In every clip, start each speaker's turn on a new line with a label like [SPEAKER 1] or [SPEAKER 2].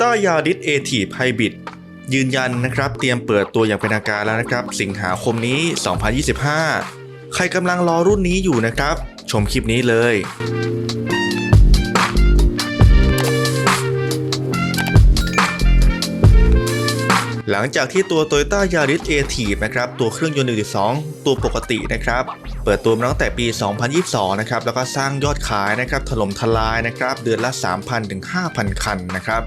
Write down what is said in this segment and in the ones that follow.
[SPEAKER 1] Toyota Yaris a t i v Hybrid ยืนยันนะครับ เตรียมเปิดตัวอย่างเป็นทางการแล้วนะครับ สิงหาคมนี้ 2025 ใครกำลังรอรุ่นนี้อยู่นะครับ ชมคลิปนี้เลยหลังจากที่ตัว Toyota Yaris a t i v นะครับตัวเครื่องยนต์ 1.2 ตัวปกตินะครับ เปิดตัวมาตั้งแต่ปี 2022 นะครับ แล้วก็สร้างยอดขายนะครับ ถล่มทลายนะครับ เดือนละ 3,000 ถึง 5,000 คันนะครับ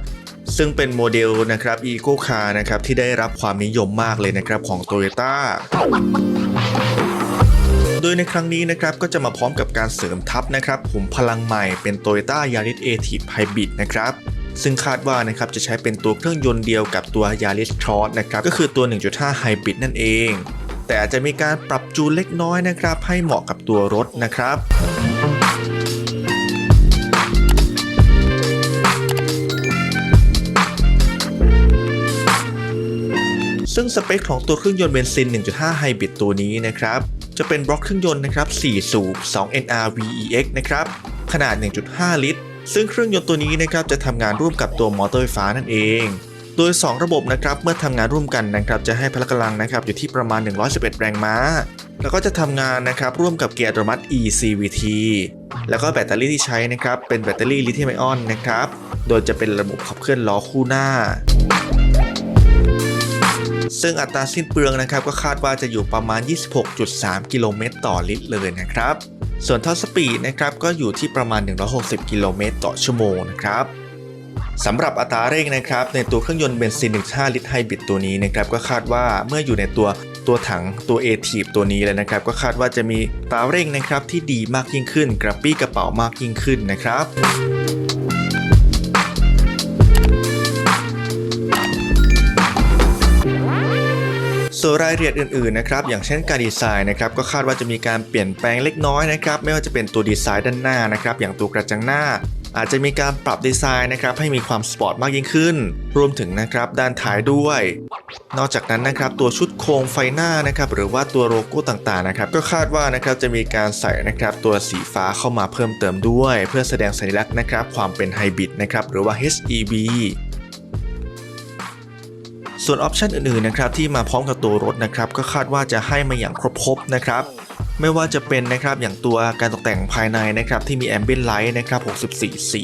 [SPEAKER 1] ซึ่งเป็นโมเดลนะครับ Eco Car นะครับที่ได้รับความนิยมมากเลยนะครับของ Toyota โดยในครั้งนี้นะครับก็จะมาพร้อมกับการเสริมทัพนะครับผมพลังใหม่เป็น Toyota Yaris a t i v Hybrid นะครับซึ่งคาดว่านะครับจะใช้เป็นตัวเครื่องยนต์เดียวกับตัว Yaris Cross นะครับก็คือตัว 1.5 Hybrid นั่นเอง แต่อาจจะมีการปรับจูนเล็กน้อยนะครับให้เหมาะกับตัวรถนะครับ ซึ่งสเปคของตัวเครื่องยนต์เบนซิน 1.5 ไฮบริดตัวนี้นะครับจะเป็นบล็อกเครื่องยนต์นะครับ 4 สูบ 2 NR VEX นะครับ ขนาด 1.5 ลิตร ซึ่งเครื่องยนต์ตัวนี้นะครับจะทำงานร่วมกับตัวมอเตอร์ไฟฟ้านั่นเอง โดย 2 ระบบนะครับเมื่อทำงานร่วมกันนะครับจะให้พละกำลังนะครับอยู่ที่ประมาณ 111 แรงม้า แล้วก็จะทำงานนะครับร่วมกับเกียร์อัตโนมัติ eCVT แล้วก็แบตเตอรี่ที่ใช้นะครับเป็นแบตเตอรี่ลิเธียมไอออนนะครับ โดยจะเป็นระบบขับเคลื่อนล้อคู่หน้า ซึ่งอัตราสิ้นเปลืองนะครับก็คาดว่าจะอยู่ประมาณ 26.3 กิโลเมตรต่อลิตรเลยนะครับ ส่วนท็อปสปีดนะครับก็อยู่ที่ประมาณ 160 กิโลเมตรต่อชั่วโมงนะครับสำหรับอัตราเร่งนะครับในตัวเครื่องยนต์เบนซิน 1.5 ลิตรไฮบริดตัวนี้นะครับก็คาดว่าเมื่ออยู่ในตัวตัวถังตัว a t i v ตัวนี้เลยนะครับก็คาดว่าจะมีตาเร่งนะครับที่ดีมากยิ่งขึ้น กระปี้กระเป๋ามากยิ่งขึ้นนะครับ ส่วนรายละเอียดอื่นๆนะครับอย่างเช่นการดีไซน์นะครับก็คาดว่าจะมีการเปลี่ยนแปลงเล็กน้อยนะครับไม่ว่าจะเป็นตัวดีไซน์ด้านหน้านะครับอย่างตัวกระจังหน้า อาจจะมีการปรับดีไซน์นะครับให้มีความสปอร์ตมากยิ่งขึ้น รวมถึงนะครับด้านท้ายด้วย นอกจากนั้นนะครับตัวชุดโครงไฟหน้านะครับหรือว่าตัวโลโก้ต่างๆนะครับก็คาดว่านะครับจะมีการใส่นะครับตัวสีฟ้าเข้ามาเพิ่มเติมด้วย เพื่อแสดงสัญลักษณ์นะครับความเป็นไฮบริดนะครับหรือว่า HEV ส่วนออปชันอื่นๆนะครับที่มาพร้อมกับตัวรถนะครับก็คาดว่าจะให้มาอย่างครบๆนะครับไม่ว่าจะเป็นนะครับอย่างตัวการตกแต่งภายในนะครับที่มีแอมเบียนไลท์นะครับ64 สี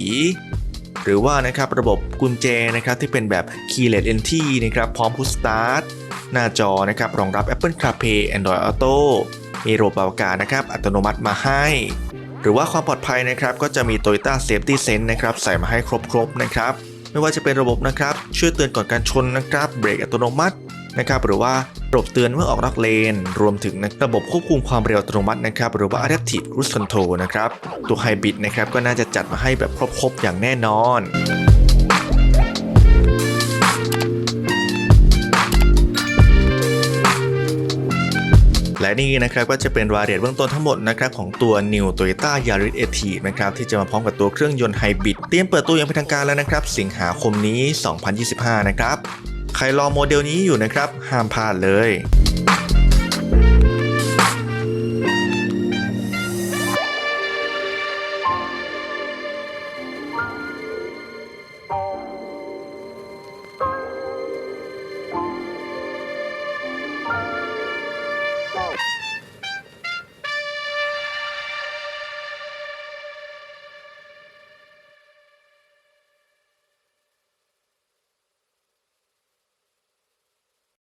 [SPEAKER 1] หรือว่านะครับระบบกุญแจนะครับที่เป็นแบบ Keyless Entry นะครับพร้อม Push Start หน้าจอนะครับรองรับ Apple CarPlay Android Auto มีระบบปรับอากาศนะครับอัตโนมัติมาให้ หรือว่าความปลอดภัยนะครับก็จะมี Toyota Safety Sense นะครับใส่มาให้ครบๆนะครับ ไม่ว่าจะเป็นระบบนะครับช่วยเตือนก่อนการชนนะครับเบรกอัตโนมัตินะครับหรือว่าระบบเตือนเมื่อออกนอกเลน รวมถึงระบบควบคุมความเร็วอัตโนมัตินะครับหรือว่า Adaptive Cruise Control นะครับตัวไฮบริดนะครับก็น่าจะจัดมาให้แบบครบๆอย่างแน่นอน และนี่นะครับก็จะเป็นรายละเอียดเบื้องต้นทั้งหมดนะครับของตัว New Toyota Yaris e t นะครับที่จะมาพร้อมกับตัวเครื่องยนต์ไฮบริดเตรียมเปิดตัวอย่างเป็นทางการแล้วนะครับ สิงหาคมนี้ 2025 นะครับ ใครรอโมเดลนี้อยู่นะครับ ห้ามพลาดเลย